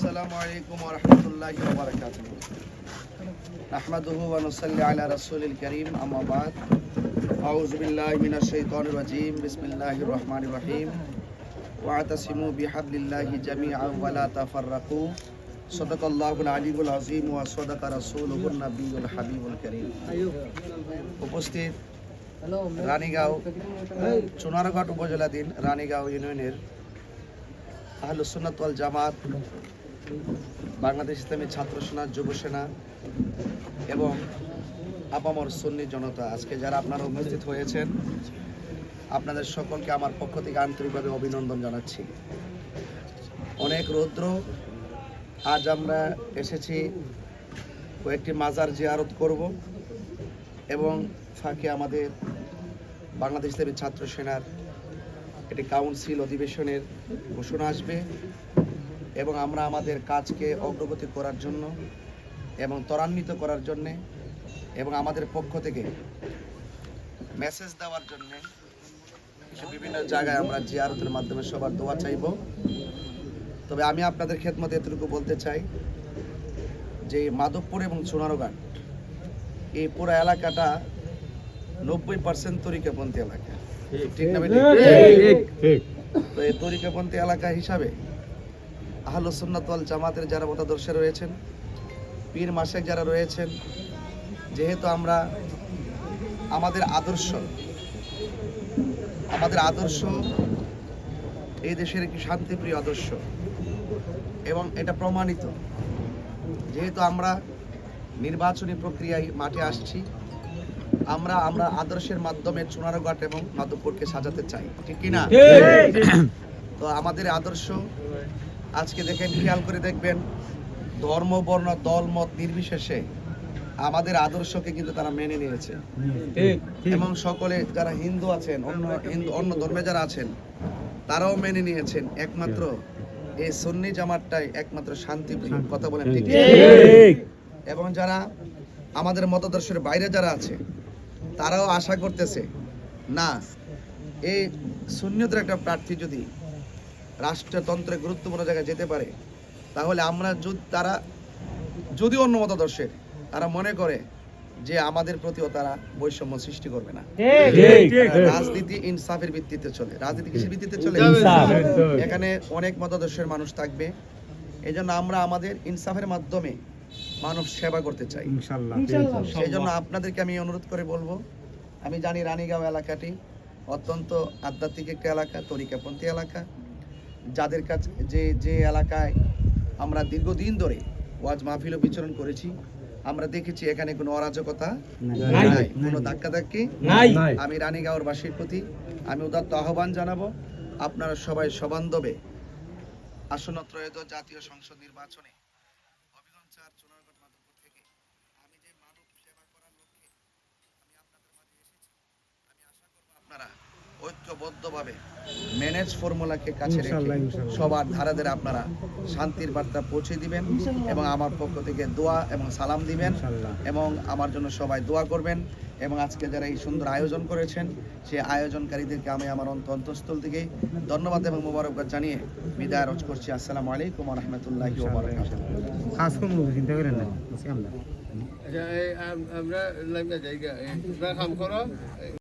আসসালামু আলাইকুম রহমতুল্লাহ বারকাত আহমদুহু আনুসাল্লি আলা রাসুলিল করিম আমাবাদ আউজ বিল্লাহ মিনা শৈতান রাজিম। বিসমিল্লাহ রহমান রহিম। ওয়াতাসিমু বিহাবলিল্লাহি জামিআ ওয়ালা তাফাররাকু। সদকাল্লাহুল আলিউল আযীম ওয়া সাদাকা রাসূলুহুন নাবিয়ুল হাবিবুল করিম। উপস্থিত রানীগাঁও, চুনারঘাট উপজেলাধীন রানীগাঁও ইউনিয়নের আহলুসুন্নাত ওয়াল জামাত। বাংলাদেশ ইসলামী ছাত্র সেনা, যুব সেনা এবং আপামর সুন্নি জনতা। আজকে যারা আপনারা উপস্থিত হয়েছেন, আপনাদের সকলকে আমার পক্ষ থেকে আন্তরিকভাবে অভিনন্দন জানাচ্ছি। অনেক রৌদ্র, আজ আমরা এসেছি কয়েকটি মাজার জিয়ারত করব এবং ফাঁকে আমাদের বাংলাদেশ ইসলামী ছাত্র সেনার একটি কাউন্সিল অধিবেশনের ঘোষণা আসবে। এবং আমরা আমাদের কাজকে অগ্রগতি করার জন্য এবং ত্বরান্বিত করার জন্যে এবং আমাদের পক্ষ থেকে মেসেজ দেওয়ার জন্যে বিভিন্ন জায়গায় আমরা জিয়ারতের মাধ্যমে সবার দোয়া চাইব। তবে আমি আপনাদের খেদমতে এতটুকু বলতে চাই যে মাধবপুর এবং সোনারঘাট এই পুরো এলাকাটা নব্বই পার্সেন্ট তরিকাপন্থী এলাকা। ঠিক না তো এই তরিকাপন্থী এলাকা হিসাবে আহলুসুন্নাত ওয়াল জামাতের যারা মতাদর্শে রয়েছেন পীর মাসেক যারা রয়েছেন যেহেতু আমরা আমাদের আদর্শ আমাদের আদর্শ এই দেশের একটি শান্তিপ্রিয় আদর্শ এবং এটা প্রমাণিত। যেহেতু আমরা নির্বাচনী প্রক্রিয়ায় মাঠে আসছি আমরা আমরা আদর্শের মাধ্যমে চুনারঘাট এবং মাধবপুরকে সাজাতে চাই। ঠিক কিনা? তো আমাদের আদর্শ আজকে দেখেন খেয়াল করে দেখবেন ধর্ম বর্ণ দল মত নির্বিশেষে আমাদের আদর্শকে কিন্তু তারা মেনে নিয়েছে। এবং সকলে যারা হিন্দু আছেন অন্য হিন্দু অন্য ধর্মে যারা আছেন তারাও মেনে নিয়েছেন। একমাত্র এই সন্নি জামাতটাই একমাত্র শান্তি। কথা বলেন ঠিক এবং যারা আমাদের মতাদর্শের বাইরে যারা আছে তারাও আশা করতেছে না এই শূন্যতার একটা প্রার্থী যদি রাষ্ট্রতন্ত্রে গুরুত্বপূর্ণ জায়গায় যেতে পারে তাহলে আমরা যদি তারা যদি অন্য মতাদর্শের তারা মনে করে যে আমাদের প্রতিও তারা বৈষম্য সৃষ্টি করবে না। রাজনীতি ইনসাফের ভিত্তিতে চলে রাজনীতি কিসের ভিত্তিতে চলে। এখানে অনেক মতাদর্শের মানুষ থাকবে এই জন্য আমরা আমাদের ইনসাফের মাধ্যমে মানব সেবা করতে চাই। সেই জন্য আপনাদেরকে আমি অনুরোধ করে বলব আমি জানি রানীগাঁও এলাকাটি অত্যন্ত আধ্যাত্মিক একটা এলাকা তরিকাপন্থী এলাকা। যাদের কাছে যে যে এলাকায় আমরা দীর্ঘদিন ধরে ওয়াজ মাহফিলও বিচরণ করেছি আমরা দেখেছি এখানে কোনো অরাজকতা নাই। নাই কোনো ধাক্কাধাক্কি নাই। আমি রানীগাঁওর বাসীর প্রতি আমি উদাত্ত আহ্বান জানাব। আপনারা সবাই সবান্ধবে আসন্ন ত্রয়োদশ জাতীয় সংসদ নির্বাচনে হবিগঞ্জ চার চুনারগড় মাধবপুর থেকে আমি যে মানব সেবা করার লক্ষ্যে আমি আপনাদের মাঝে এসেছি আমি আশা করব আপনারা ঐক্যবদ্ধভাবে ম্যানেজ ফর্মুলাকে কাছে রেখে। সবার ধারে ধারে আপনারা শান্তির বার্তা পৌঁছে দিবেন এবং আমার পক্ষ থেকে দোয়া এবং সালাম দিবেন এবং আমার জন্য সবাই দোয়া করবেন এবং আজকে যারা এই সুন্দর আয়োজন করেছেন সেই আয়োজনকারীদেরকে আমি আমার অন্ত- অন্তঃস্থল থেকে ধন্যবাদ এবং মোবারকবাদ জানিয়ে বিদায় রোজ করছি। আসসালামু আলাইকুম রহমতুল্লাহ খাস কোন চিন্তা করেন না আমরা। আচ্ছা জায়গা